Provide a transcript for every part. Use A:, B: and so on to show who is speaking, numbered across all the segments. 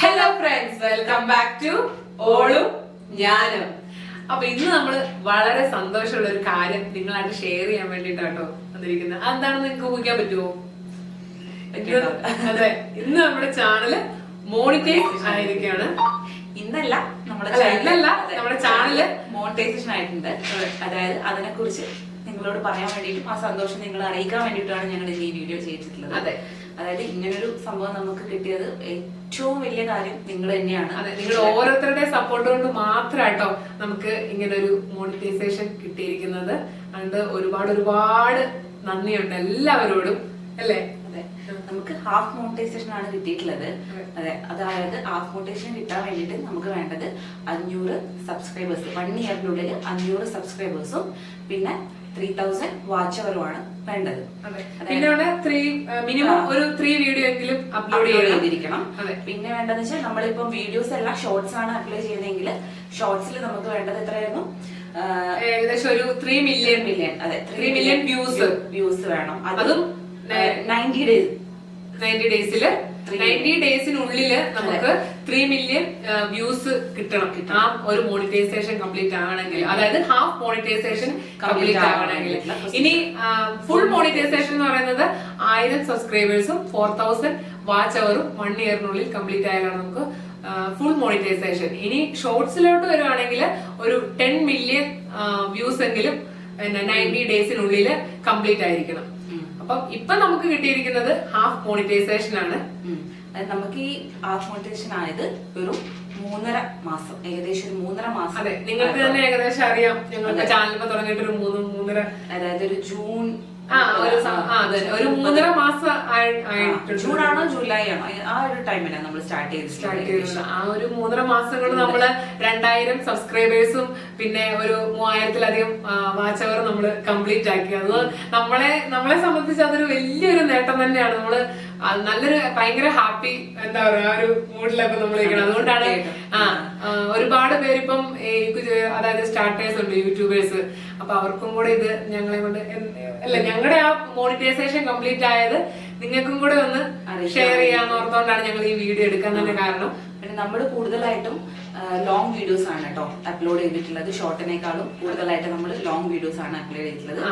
A: Hello friends welcome back to ഓളും ഞാനും. അപ്പൊ ഇന്ന് നമ്മൾ വളരെ സന്തോഷമുള്ള ഒരു കാര്യം നിങ്ങളായിട്ട് ഷെയർ ചെയ്യാൻ വേണ്ടിട്ടാട്ടോ വന്നിരിക്കുന്നത്. അതെന്താണെന്ന് നിങ്ങൾക്ക് ഊഹിക്കാൻ പറ്റുമോ? അതെ. ഇന്ന് നമ്മുടെ ചാനൽ മോണിറ്റൈസ് ആയിരിക്കാണ്
B: ഇന്നല്ല നമ്മുടെ
A: ഇന്നല്ല, നമ്മുടെ ചാനൽ
B: മോണിറ്റൈസേഷൻ ആയിട്ടുണ്ട്. അതായത് അതിനെ കുറിച്ച് നിങ്ങളോട് പറയാൻ വേണ്ടിയിട്ടും ആ സന്തോഷം നിങ്ങളെ അറിയിക്കാൻ വേണ്ടിയിട്ടാണ് ഞങ്ങൾ ഈ വീഡിയോ ചെയ്തിട്ടുള്ളത്.
A: അതെ.
B: അതായത് ഇങ്ങനൊരു സംഭവം നമുക്ക് കിട്ടിയത് ഏറ്റവും വലിയ കാര്യം നിങ്ങൾ തന്നെയാണ്.
A: അതെ നിങ്ങൾ ഓരോരുത്തരുടെ സപ്പോർട്ട് കൊണ്ട് മാത്രമാട്ടോ നമുക്ക് ഇങ്ങനെ ഒരു മോണിറ്റൈസേഷൻ കിട്ടിയിരിക്കുന്നത്. അതുകൊണ്ട് ഒരുപാട് ഒരുപാട് നന്ദിയുണ്ട് എല്ലാവരോടും അല്ലേ?
B: അതെ. നമുക്ക് ഹാഫ് മോണിറ്റൈസേഷൻ ആണ് കിട്ടിയിട്ടുള്ളത്.
A: അതെ.
B: അതെ അതായത് ഹാഫ് മോണിറ്റൈസേഷൻ കിട്ടാൻ വേണ്ടിയിട്ട് നമുക്ക് വേണ്ടത് അഞ്ഞൂറ് സബ്സ്ക്രൈബേഴ്സ് വൺ ഇയറിനുള്ളിൽ അഞ്ഞൂറ് സബ്സ്ക്രൈബേഴ്സും പിന്നെ ത്രീ തൗസൻഡ് വാച്ച് അവറുമാണ് വേണ്ടത്.
A: പിന്നെ അവിടെ ത്രീ മിനിമം ഒരു ത്രീ വീഡിയോ എങ്കിലും അപ്ലോഡ്
B: അപ്ലോഡ് ചെയ്തിരിക്കണം. പിന്നെ വേണ്ടതെന്ന് വെച്ചാൽ നമ്മളിപ്പം വീഡിയോസ് എല്ലാം ഷോർട്സ് ആണ് അപ്ലൈ ചെയ്യുന്നതെങ്കിൽ ഷോർട്സിൽ നമുക്ക് വേണ്ടത് എത്രയായിരുന്നു?
A: ഏകദേശം ഒരു ത്രീ മില്യൺ
B: മില്യൺ അതെ
A: ത്രീ മില്യൺ വ്യൂസ്
B: വ്യൂസ് വേണം.
A: അതും
B: ninety days
A: ninety
B: Three
A: ninety ഡേയ്സിനുള്ളിൽ നമുക്ക് ത്രീ മില്യൺ വ്യൂസ് കിട്ടണം. ആ ഒരു മോണിറ്റൈസേഷൻ കംപ്ലീറ്റ് ആണെങ്കിൽ അതായത് ഹാഫ് മോണിറ്റൈസേഷൻ കംപ്ലീറ്റ് ആവണമെങ്കിൽ. ഇനി ഫുൾ മോണിറ്റൈസേഷൻ എന്ന് പറയുന്നത് ആയിരം സബ്സ്ക്രൈബേഴ്സും ഫോർ തൗസൻഡ് വാച്ച് അവറും വൺ ഇയറിനുള്ളിൽ കംപ്ലീറ്റ് ആയാലാണ് നമുക്ക് ഫുൾ മോണിറ്റൈസേഷൻ ഇനി ഷോർട്സിലോട്ട് വരുവാണെങ്കിൽ ഒരു ടെൻ മില്യൺ വ്യൂസ് എങ്കിലും നയന്റി ഡേയ്സിനുള്ളിൽ കംപ്ലീറ്റ് ആയിരിക്കണം. അപ്പം ഇപ്പൊ നമുക്ക് കിട്ടിയിരിക്കുന്നത് ഹാഫ് മോണിറ്റൈസേഷൻ ആണ്.
B: നമുക്ക് ഈ ഹാഫ് മോണിറ്റൈസേഷൻ ആയത് ഒരു മൂന്നര മാസം ഏകദേശം ഒരു മൂന്നര മാസം
A: അതെ നിങ്ങൾക്ക് തന്നെ ഏകദേശം അറിയാം. ഞങ്ങൾക്ക് ചാനൽ തുടങ്ങിയിട്ട് ഒരു മൂന്ന് മൂന്നര
B: അതായത് ഒരു ജൂൺ
A: ഒരു ആ, ഒരു മൂന്നര മാസം
B: ജൂണാണോ ജൂലൈ ആണോ ആ ഒരു നമ്മൾ സ്റ്റാർട്ട്
A: ആ ഒരു മൂന്നര മാസം കൊണ്ട് നമ്മൾ രണ്ടായിരം സബ്സ്ക്രൈബേഴ്സും പിന്നെ ഒരു മൂവായിരത്തിലധികം വാച്ച് അവർ നമ്മൾ കംപ്ലീറ്റ് ആക്കി. അത് നമ്മളെ നമ്മളെ സംബന്ധിച്ച് അതൊരു വലിയൊരു നേട്ടം തന്നെയാണ്. നമ്മൾ നല്ലൊരു ഭയങ്കര ഹാപ്പി എന്താ പറയാ ആ ഒരു മൂഡിലൊക്കെ നമ്മൾ ഇരിക്കണം. അതുകൊണ്ടാണ് ആ ഒരുപാട് പേരിപ്പം അതായത് സ്റ്റാർട്ടേഴ്സ് ഉണ്ട് യൂട്യൂബേഴ്സ്. അപ്പൊ അവർക്കും കൂടെ ഇത് ഞങ്ങളെ കൊണ്ട് അല്ല ഞങ്ങളുടെ ആ മോണിറ്റൈസേഷൻ കംപ്ലീറ്റ് ആയത് നിങ്ങൾക്കും കൂടെ ഒന്ന് ഷെയർ ചെയ്യാന്ന് ഓർത്തോണ്ടാണ് ഞങ്ങൾ ഈ വീഡിയോ എടുക്കാൻ തന്നെ കാരണം.
B: പിന്നെ നമ്മൾ കൂടുതലായിട്ടും ലോങ് വീഡിയോസ് ആണ് കേട്ടോ അപ്ലോഡ് ചെയ്തിട്ടുള്ളത്. ഷോർട്ടിനേക്കാളും കൂടുതലായിട്ട് നമ്മൾ ലോങ് വീഡിയോസ് ആണ് അപ്ലോഡ് ചെയ്തിട്ടുള്ളത്.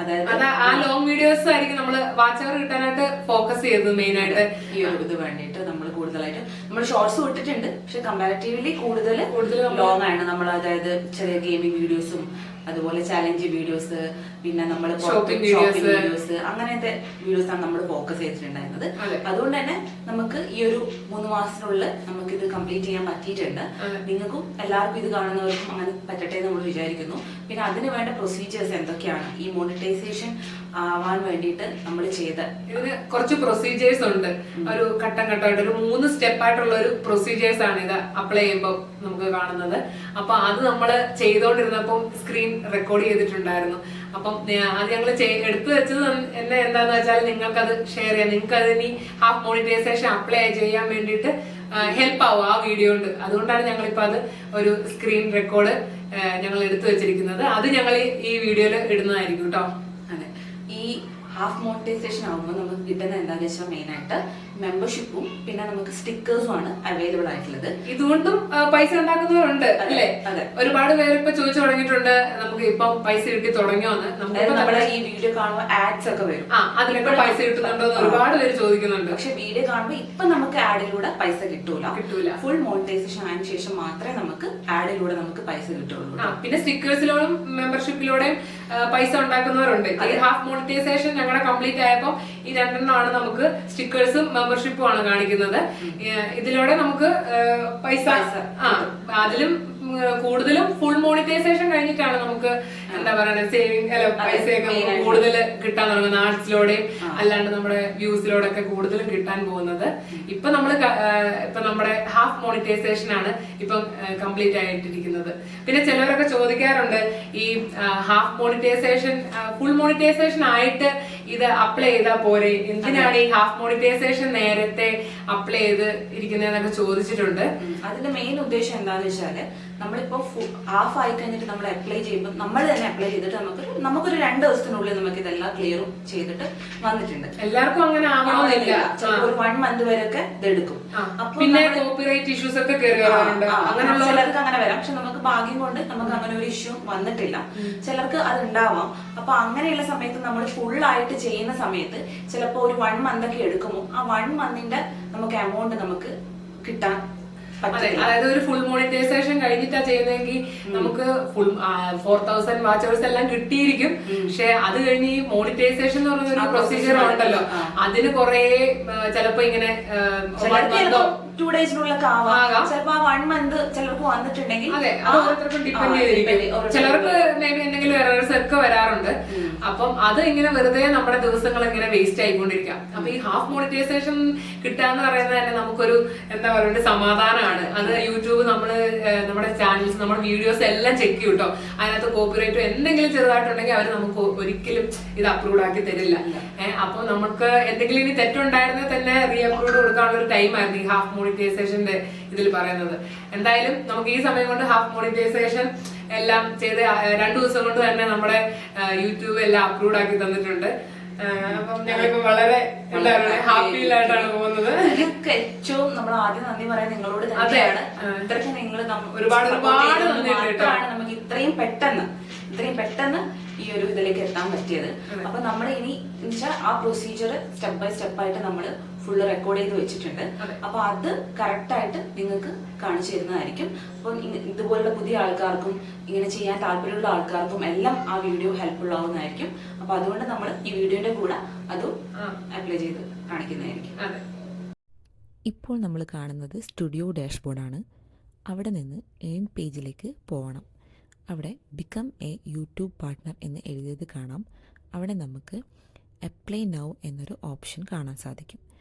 B: അതായത്
A: ആ ലോങ് വീഡിയോസ് ആയിരിക്കും നമ്മൾ വാച്ചവർ കിട്ടാനായിട്ട് ഫോക്കസ് ചെയ്തത് മെയിൻ ആയിട്ട്.
B: ഈ ഒരു ഇത് വേണ്ടിയിട്ട് നമ്മൾ കൂടുതലായിട്ട് നമ്മൾ ഷോർട്സ് വിട്ടിട്ടുണ്ട് പക്ഷെ കമ്പാരിറ്റീവ്ലി കൂടുതൽ
A: കൂടുതൽ
B: ലോങ് ആണ്. നമ്മൾ അതായത് ചെറിയ ഗെയിമിംഗ് വീഡിയോസും അതുപോലെ ചലഞ്ച് വീഡിയോസ് പിന്നെ നമ്മൾ
A: ഷോപ്പിംഗ്
B: വീഡിയോസ് അങ്ങനത്തെ വീഡിയോസ് ആണ് നമ്മൾ ഫോക്കസ് ചെയ്തിട്ടുണ്ടായിരുന്നത്. അതുകൊണ്ട് തന്നെ നമുക്ക് ഈ ഒരു മൂന്ന് മാസത്തിനുള്ളിൽ നമുക്ക് ഇത് കംപ്ലീറ്റ് ചെയ്യാൻ പറ്റിയിട്ടുണ്ട്. നിങ്ങൾക്കും എല്ലാവർക്കും ഇത് കാണുന്നവർക്കും അങ്ങനെ പറ്റട്ടെ എന്ന് നമ്മൾ വിചാരിക്കുന്നു. പിന്നെ അതിന് വേണ്ട പ്രൊസീജിയേഴ്സ് എന്തൊക്കെയാണ്? ഈ മോണിറ്റൈസേഷൻ ആവാൻ വേണ്ടിയിട്ട് നമ്മൾ ചെയ്ത
A: ഇതിന് കുറച്ച് പ്രൊസീജിയേഴ്സ് ഉണ്ട്. ഒരു ഘട്ടം ഘട്ടമായിട്ട് ഒരു മൂന്ന് സ്റ്റെപ്പ് ആയിട്ടുള്ള ഒരു പ്രൊസീജിയേഴ്സ് ആണ് ഇത് അപ്ലൈ ചെയ്യുമ്പോൾ നമുക്ക് കാണുന്നത്. അപ്പൊ അത് നമ്മൾ ചെയ്തുകൊണ്ടിരുന്നപ്പോൾ സ്ക്രീൻ റെക്കോർഡ് ചെയ്തിട്ടുണ്ടായിരുന്നു. അപ്പം അത് ഞങ്ങൾ എടുത്തു വെച്ചത് എന്നെ എന്താന്ന് വെച്ചാൽ നിങ്ങൾക്ക് അത് ഷെയർ ചെയ്യാം. നിങ്ങൾക്ക് അത് ഇനി ഹാഫ് മോണിറ്റൈസേഷൻ അപ്ലൈ ചെയ്യാൻ വേണ്ടിയിട്ട് ഹെൽപ്പ് ആവും ആ വീഡിയോ ഉണ്ട് അതുകൊണ്ടാണ് ഞങ്ങളിപ്പോ അത് ഒരു സ്ക്രീൻ റെക്കോർഡ് ഞങ്ങൾ എടുത്തു വെച്ചിരിക്കുന്നത്. അത് ഞങ്ങൾ ഈ വീഡിയോയിൽ ഇടുന്നതായിരിക്കും കേട്ടോ
B: അതെ. ഈ ഹാഫ് മോണിറ്റൈസേഷൻ ആകുമ്പോൾ നമുക്ക് കിട്ടുന്ന എന്താണെന്ന് വെച്ചാൽ മെയിൻ ആയിട്ട് മെമ്പർഷിപ്പും പിന്നെ നമുക്ക് സ്റ്റിക്കേഴ്സും ആണ് അവൈലബിൾ ആയിട്ടുള്ളത്.
A: ഇതുകൊണ്ടും പൈസ ഉണ്ടാക്കുന്നവരുണ്ട് അല്ലേ
B: അതെ.
A: ഒരുപാട് പേര് ഇപ്പൊ ചോദിച്ചു തുടങ്ങിയിട്ടുണ്ട് നമുക്ക് ഇപ്പൊ പൈസ കിട്ടി തുടങ്ങിയോന്ന്. നമുക്ക്
B: നമ്മുടെ ഈ വീഡിയോ കാണുമ്പോൾ ആഡ്സ് ഒക്കെ വരും.
A: അതിലൊക്കെ പൈസ കിട്ടുന്നുണ്ടോ എന്ന് ഒരുപാട് പേര് ചോദിക്കുന്നുണ്ട്.
B: പക്ഷെ വീഡിയോ കാണുമ്പോൾ ഇപ്പൊ നമുക്ക് ആഡിലൂടെ പൈസ കിട്ടൂല.
A: കിട്ടൂല.
B: ഫുൾ മോണിറ്റൈസേഷൻ ആയതിനു ശേഷം മാത്രമേ നമുക്ക് ആഡിലൂടെ നമുക്ക് പൈസ കിട്ടുള്ളൂ
A: പിന്നെ സ്റ്റിക്കേഴ്സിലൂടെയും മെമ്പർഷിപ്പിലൂടെയും പൈസ ഉണ്ടാക്കുന്നവരുണ്ട്. ഈ ഹാഫ് മോണിറ്റൈസേഷൻ ഞങ്ങളുടെ കംപ്ലീറ്റ് ആയപ്പോൾ ഈ രണ്ടെണ്ണമാണ് നമുക്ക് സ്റ്റിക്കേഴ്സും മെമ്പർഷിപ്പും ആണ് കാണിക്കുന്നത് ഇതിലൂടെ നമുക്ക് പൈസ ആ അതിലും കൂടുതലും ഫുൾ മോണിറ്റൈസേഷൻ കഴിഞ്ഞിട്ടാണ് നമുക്ക് എന്താ പറയുക സേവിങ് അല്ല പൈസയൊക്കെ കൂടുതൽ കിട്ടാൻ തുടങ്ങുന്നത് ആർട്സിലൂടെയും അല്ലാണ്ട് നമ്മുടെ വ്യൂസിലൂടെ ഒക്കെ കൂടുതലും കിട്ടാൻ പോകുന്നത്. ഇപ്പൊ നമ്മൾ ഇപ്പൊ നമ്മുടെ ഹാഫ് മോണിറ്റൈസേഷൻ ആണ് ഇപ്പം കംപ്ലീറ്റ് ആയിട്ടിരിക്കുന്നത്. പിന്നെ ചിലവരൊക്കെ ചോദിക്കാറുണ്ട് ഈ ഹാഫ് മോണിറ്റൈസേഷൻ ഫുൾ മോണിറ്റൈസേഷൻ ആയിട്ട് ഇത് അപ്ലൈ ചെയ്താൽ പോരെ? എന്തിനാണ് ഈ ഹാഫ് മോണിറ്റൈസേഷൻ നേരത്തെ അപ്ലൈ ചെയ്ത് ഇരിക്കുന്നതെന്നൊക്കെ ചോദിച്ചിട്ടുണ്ട്.
B: അതിന്റെ മെയിൻ ഉദ്ദേശം എന്താന്ന് വെച്ചാൽ നമ്മളിപ്പോ ഹാഫ് ആയി കഴിഞ്ഞിട്ട് നമ്മൾ അപ്ലൈ ചെയ്യുമ്പോൾ നമ്മൾ തന്നെ അപ്ലൈ ചെയ്തിട്ട് നമുക്ക് നമുക്കൊരു രണ്ട് ദിവസത്തിനുള്ളിൽ നമുക്ക് ഇതെല്ലാം ക്ലിയറും ചെയ്തിട്ട് വന്നിട്ടുണ്ട്.
A: എല്ലാവർക്കും അങ്ങനെ ആവണമെന്നില്ല.
B: ഒരു വൺ മന്ത് വരെയൊക്കെ ഇതെടുക്കും.
A: ഇത്
B: എടുക്കും
A: പിന്നെ കോപ്പിറൈറ്റ് ഇഷ്യൂസ് ഒക്കെ
B: ചിലർക്ക് അങ്ങനെ വരാം. പക്ഷെ നമുക്ക് ഭാഗ്യം കൊണ്ട് നമുക്ക് അങ്ങനെ ഒരു ഇഷ്യൂ വന്നിട്ടില്ല. ചിലർക്ക് അത് ഉണ്ടാവാം. അപ്പൊ അങ്ങനെയുള്ള സമയത്ത് നമ്മൾ ഫുൾ ആയിട്ട് ചെയ്യുന്ന സമയത്ത് ചിലപ്പോൾ ഒരു വൺ മന്ത് ഒക്കെ എടുക്കുമ്പോൾ ആ വൺ മന്തിന്റെ നമുക്ക് എമൗണ്ട് നമുക്ക് കിട്ടാൻ
A: അതായത് ഒരു ഫുൾ മോണിറ്റൈസേഷൻ കഴിഞ്ഞിട്ടാ ചെയ്യുന്നതെങ്കിൽ നമുക്ക് ഫുൾ ഫോർ തൗസൻഡ് വാച്ചേഴ്സ് എല്ലാം കിട്ടിയിരിക്കും. പക്ഷെ അത് കഴിഞ്ഞ് ഈ മോണിറ്റൈസേഷൻ എന്ന് പറയുന്ന ഒരു പ്രൊസീജിയർ ഉണ്ടല്ലോ. അതിന് കുറെ ചിലപ്പോ ഇങ്ങനെ
B: ടു ഡേയ്സിനുള്ളിലൊക്കെ ആവാം. ചിലപ്പോ ആ വൺ മന്ത് ചിലർക്ക് വന്നിട്ടുണ്ടെങ്കിൽ
A: ചിലർക്ക് എന്തെങ്കിലും എറേഴ്സ് ഒക്കെ വരാറുണ്ട്. അപ്പം അത് ഇങ്ങനെ വെറുതെ നമ്മുടെ ദിവസങ്ങൾ ഇങ്ങനെ വേസ്റ്റ് ആയിക്കൊണ്ടിരിക്കാം. അപ്പൊ ഈ ഹാഫ് മോണിറ്റൈസേഷൻ കിട്ടാന്ന് പറയുന്നത് തന്നെ നമുക്കൊരു എന്താ പറയുക സമാധാനമാണ്. അത് യൂട്യൂബ് നമ്മൾ ഏഹ്, നമ്മുടെ ചാനൽസ് നമ്മുടെ വീഡിയോസ് എല്ലാം ചെക്ക് ചെയ്യും കേട്ടോ അതിനകത്ത് കോപ്പിറൈറ്റോ എന്തെങ്കിലും ചെറുതായിട്ടുണ്ടെങ്കിൽ അവർ നമുക്ക് ഒരിക്കലും ഇത് അപ്രൂവ് ആക്കി തരില്ല. അപ്പൊ നമുക്ക് എന്തെങ്കിലും ഇനി തെറ്റുണ്ടായിരുന്നെ തന്നെ റീ അപ്രൂവ് കൊടുക്കാനുള്ള ഒരു ടൈം ആയിരുന്നു ഈ ഹാഫ് മോണിറ്റൈസേഷന്റെ ഇതിൽ പറയുന്നത്. എന്തായാലും നമുക്ക് ഈ സമയം കൊണ്ട് ഹാഫ് മോണിറ്റൈസേഷൻ എല്ലാം ചെയ്ത് രണ്ടു ദിവസം കൊണ്ട് തന്നെ നമ്മുടെ യൂട്യൂബ് എല്ലാം അപ്ലോഡ് ആക്കി തന്നിട്ടുണ്ട്. അപ്പം ഞങ്ങളിപ്പോ വളരെ ഹാപ്പിയിലായിട്ടാണ് പോകുന്നത്.
B: ഏറ്റവും നമ്മൾ ആദ്യം നന്ദി പറയാൻ നിങ്ങളോട്
A: അതെ.
B: തന്നെയാണ് ഇത്രയ്ക്ക് നിങ്ങൾ
A: ഒരുപാട്.
B: നമുക്ക് ഇത്രയും പെട്ടെന്ന് ഇത്രയും പെട്ടെന്ന് ഈ ഒരു ഇതിലേക്ക് എത്താൻ പറ്റിയത്. അപ്പൊ നമ്മൾ ഇനി എന്നുവെച്ചാൽ ആ പ്രൊസീജിയർ സ്റ്റെപ്പ് ബൈ സ്റ്റെപ്പ് ആയിട്ട് നമ്മൾ ഫുള്ള് റെക്കോർഡ് ചെയ്ത് വെച്ചിട്ടുണ്ട്.
A: അതെ.
B: അപ്പൊ അത് കറക്റ്റായിട്ട് നിങ്ങൾക്ക് കാണിച്ചു തരുന്നതായിരിക്കും. അപ്പം ഇതുപോലുള്ള പുതിയ ആൾക്കാർക്കും ഇങ്ങനെ ചെയ്യാൻ താല്പര്യമുള്ള ആൾക്കാർക്കും എല്ലാം ആ വീഡിയോ ഹെൽപ്ഫുൾ ആവുന്നതായിരിക്കും. അപ്പൊ അതുകൊണ്ട് നമ്മൾ ഈ വീഡിയോന്റെ കൂടെ അതും. അപ്ലൈ ചെയ്ത് കാണിക്കുന്നതായിരിക്കും.
A: അതെ.
C: ഇപ്പോൾ നമ്മൾ കാണുന്നത് സ്റ്റുഡിയോ ഡാഷ്ബോർഡാണ് അവിടെ നിന്ന് എയിം പേജിലേക്ക് പോകണം അവിടെ ബിക്കം എ യൂട്യൂബ് പാർട്ട്ണർ എന്ന് എഴുതിയത് കാണാം. അവിടെ നമുക്ക് അപ്ലൈ നൗ എന്നൊരു ഓപ്ഷൻ കാണാൻ സാധിക്കും.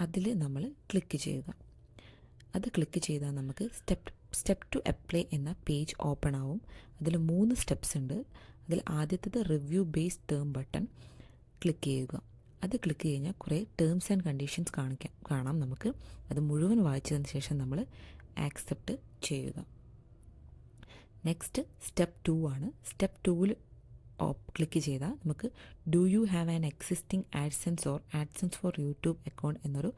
C: അതിൽ നമ്മൾ ക്ലിക്ക് ചെയ്യുക. അത് ക്ലിക്ക് ചെയ്താൽ നമുക്ക് സ്റ്റെപ്പ് സ്റ്റെപ്പ് ടു അപ്ലൈ എന്ന പേജ് ഓപ്പൺ ആവും. അതിൽ മൂന്ന് സ്റ്റെപ്സ് ഉണ്ട്. അതിൽ ആദ്യത്തേത് review based term button click ചെയ്യുക. അത് ക്ലിക്ക് കഴിഞ്ഞാൽ കുറേ ടേംസ് ആൻഡ് കണ്ടീഷൻസ് കാണിക്കാം കാണാം നമുക്ക്. അത് മുഴുവൻ വായിച്ചതിന് ശേഷം നമ്മൾ ആക്സെപ്റ്റ് ചെയ്യുക. നെക്സ്റ്റ് സ്റ്റെപ്പ് ടു ആണ്. സ്റ്റെപ്പ് ടൂവിൽ ക്ലിക്ക് ചെയ്താൽ നമുക്ക് do you have an existing AdSense or AdSense for YouTube account എന്നൊരു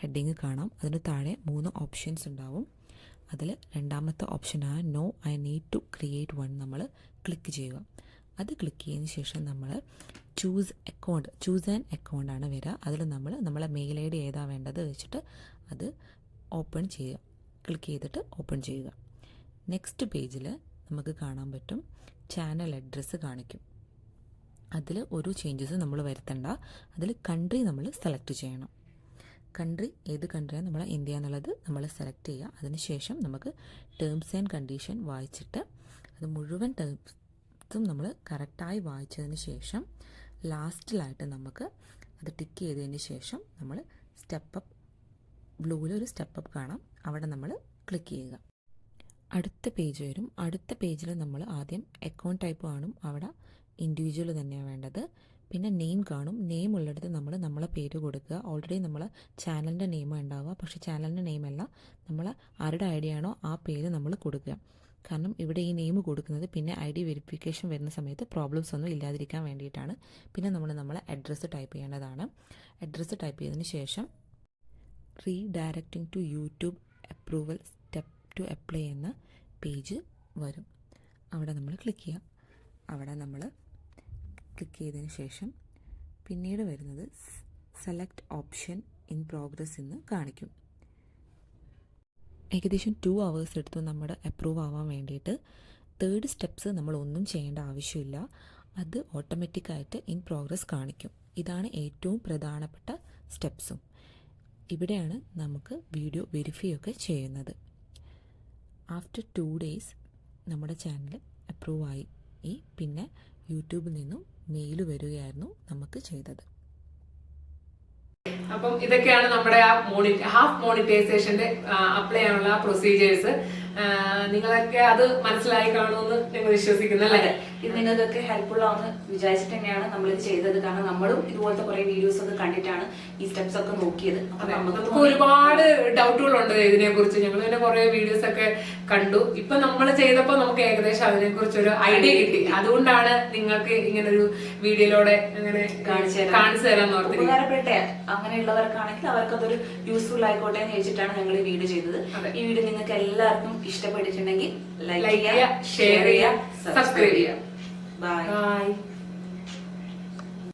C: ഹെഡിങ് കാണാം. അതിന് താഴെ മൂന്ന് ഓപ്ഷൻസ് ഉണ്ടാവും. അതിൽ രണ്ടാമത്തെ ഓപ്ഷനാണ് no I need to create one നമ്മൾ ക്ലിക്ക് ചെയ്യുക. അത് ക്ലിക്ക് ചെയ്തതിന് ശേഷം നമ്മൾ choose account choose an account ആണ് വരിക. അതിൽ നമ്മൾ നമ്മളെ മെയിൽ ഐ ഡി ഏതാ വേണ്ടത് വെച്ചിട്ട് അത് ഓപ്പൺ ചെയ്യുക. ക്ലിക്ക് ചെയ്തിട്ട് ഓപ്പൺ ചെയ്യുക. നെക്സ്റ്റ് പേജിൽ നമുക്ക് കാണാൻ പറ്റും ചാനൽ അഡ്രസ്സ് കാണിക്കും. അതിൽ ഒരു ചേഞ്ചസ് നമ്മൾ വരുത്തണ്ട. അതിൽ കൺട്രി നമ്മൾ സെലക്ട് ചെയ്യണം. കൺട്രി ഏത് കൺട്രിയാണ് നമ്മൾ ഇന്ത്യ എന്നുള്ളത് നമ്മൾ സെലക്ട് ചെയ്യുക. അതിനുശേഷം നമുക്ക് ടേംസ് ആൻഡ് കണ്ടീഷൻ വായിച്ചിട്ട് അത് മുഴുവൻ ടേംസും നമ്മൾ കറക്റ്റായി വായിച്ചതിന് ശേഷം ലാസ്റ്റിലായിട്ട് നമുക്ക് അത് ടിക്ക് ചെയ്തതിന് ശേഷം നമ്മൾ സ്റ്റെപ്പ് അപ്പ് ബ്ലൂവിൽ ഒരു സ്റ്റെപ്പ് അപ്പ് കാണാം. അവിടെ നമ്മൾ ക്ലിക്ക് ചെയ്യുക. അടുത്ത പേജ് വരും. അടുത്ത പേജിൽ നമ്മൾ ആദ്യം അക്കൗണ്ട് ടൈപ്പ് കാണും. അവിടെ ഇൻഡിവിജ്വൽ തന്നെയാണ് വേണ്ടത്. പിന്നെ നെയിം കാണും. നെയിം ഉള്ളിടത്ത് നമ്മൾ നമ്മളെ പേര് കൊടുക്കുക. ഓൾറെഡി നമ്മൾ ചാനലിന്റെ നെയിം ഉണ്ടാവുക. പക്ഷേ ചാനലിന്റെ നെയിം അല്ല. നമ്മൾ ആരുടെ ഐ ഡി ആണോ ആ പേര് നമ്മൾ കൊടുക്കുക. കാരണം ഇവിടെ ഈ നെയിം കൊടുക്കുന്നത് പിന്നെ ഐ ഡി വെരിഫിക്കേഷൻ വരുന്ന സമയത്ത് പ്രോബ്ലംസ് ഒന്നും ഇല്ലാതിരിക്കാൻ വേണ്ടിയിട്ടാണ്. പിന്നെ നമ്മൾ നമ്മളെ അഡ്രസ്സ് ടൈപ്പ് ചെയ്യേണ്ടതാണ്. അഡ്രസ്സ് ടൈപ്പ് ചെയ്തതിന് ശേഷം redirecting to YouTube approval to apply എന്ന പേജ് വരും. അവിടെ നമ്മൾ ക്ലിക്ക് ചെയ്യാം. അവിടെ നമ്മൾ ക്ലിക്ക് ചെയ്തതിന് ശേഷം പിന്നീട് വരുന്നത് സെലക്ട് ഓപ്ഷൻ ഇൻ പ്രോഗ്രസ് എന്ന് കാണിക്കും. ഏകദേശം ടു അവേഴ്സ് എടുത്തു നമ്മുടെ അപ്രൂവ് ആവാൻ വേണ്ടിയിട്ട്. തേർഡ് സ്റ്റെപ്സ് നമ്മൾ ഒന്നും ചെയ്യേണ്ട ആവശ്യമില്ല. അത് ഓട്ടോമാറ്റിക്കായിട്ട് ഇൻ പ്രോഗ്രസ് കാണിക്കും. ഇതാണ് ഏറ്റവും പ്രധാനപ്പെട്ട സ്റ്റെപ്സും ഇവിടെയാണ് നമുക്ക് വീഡിയോ വെരിഫൈ ഒക്കെ ചെയ്യുന്നത്. ആഫ്റ്റർ ടു ഡേയ്സ് നമ്മുടെ ചാനൽ അപ്രൂവ് ആയി. ഈ പിന്നെ യൂട്യൂബിൽ നിന്നും മെയിൽ വരികയായിരുന്നു നമുക്ക് ചെയ്തത്.
A: അപ്പം ഇതൊക്കെയാണ് നമ്മുടെ ആ മോണി ഹാഫ് മോണിറ്റൈസേഷന്റെ അപ്ലൈ ചെയ്യാനുള്ള പ്രൊസീജിയേഴ്സ് നിങ്ങളൊക്കെ അത് മനസ്സിലായി കാണുമെന്ന് ഞങ്ങൾ വിശ്വസിക്കുന്നു അല്ലേ?
B: ഇത് നിങ്ങൾക്കൊക്കെ ഹെൽപ്ഫുൾ ആവുമെന്ന് വിചാരിച്ചിട്ട് തന്നെയാണ് നമ്മൾ ഇത് ചെയ്തത്. കാരണം നമ്മളും ഇതുപോലത്തെ കുറെ വീഡിയോസ് ഒക്കെ കണ്ടിട്ടാണ് ഈ സ്റ്റെപ്സ് ഒക്കെ നോക്കിയത്. നമുക്ക്
A: ഒരുപാട് ഡൗട്ടുകളുണ്ട് ഇതിനെ കുറിച്ച് ഞങ്ങൾ തന്നെ കുറെ വീഡിയോസ് ഒക്കെ കണ്ടു. ഇപ്പൊ നമ്മൾ ചെയ്തപ്പോ നമുക്ക് ഏകദേശം അതിനെ കുറിച്ച് ഒരു ഐഡിയ കിട്ടി. അതുകൊണ്ടാണ് നിങ്ങൾക്ക് ഇങ്ങനെ ഒരു വീഡിയോയിലൂടെ അങ്ങനെ
B: കാണിച്ചു തരാം.
A: കാണിച്ചു തരാൻ
B: ഉപകാരപ്പെട്ടെ അങ്ങനെയുള്ളവർക്കാണെങ്കിൽ അവർക്ക് അതൊരു യൂസ്ഫുൾ ആയിക്കോട്ടെ എന്ന് വെച്ചിട്ടാണ് ഞങ്ങൾ ഈ വീഡിയോ ചെയ്തത്. ഈ വീഡിയോ നിങ്ങൾക്ക് എല്ലാവർക്കും ഇഷ്ടപ്പെട്ടിട്ടുണ്ടെങ്കിൽ
A: ലൈക്ക് ചെയ്യുക ഷെയർ ചെയ്യുക സബ്സ്ക്രൈബ് ചെയ്യുക.
B: Bye
A: bye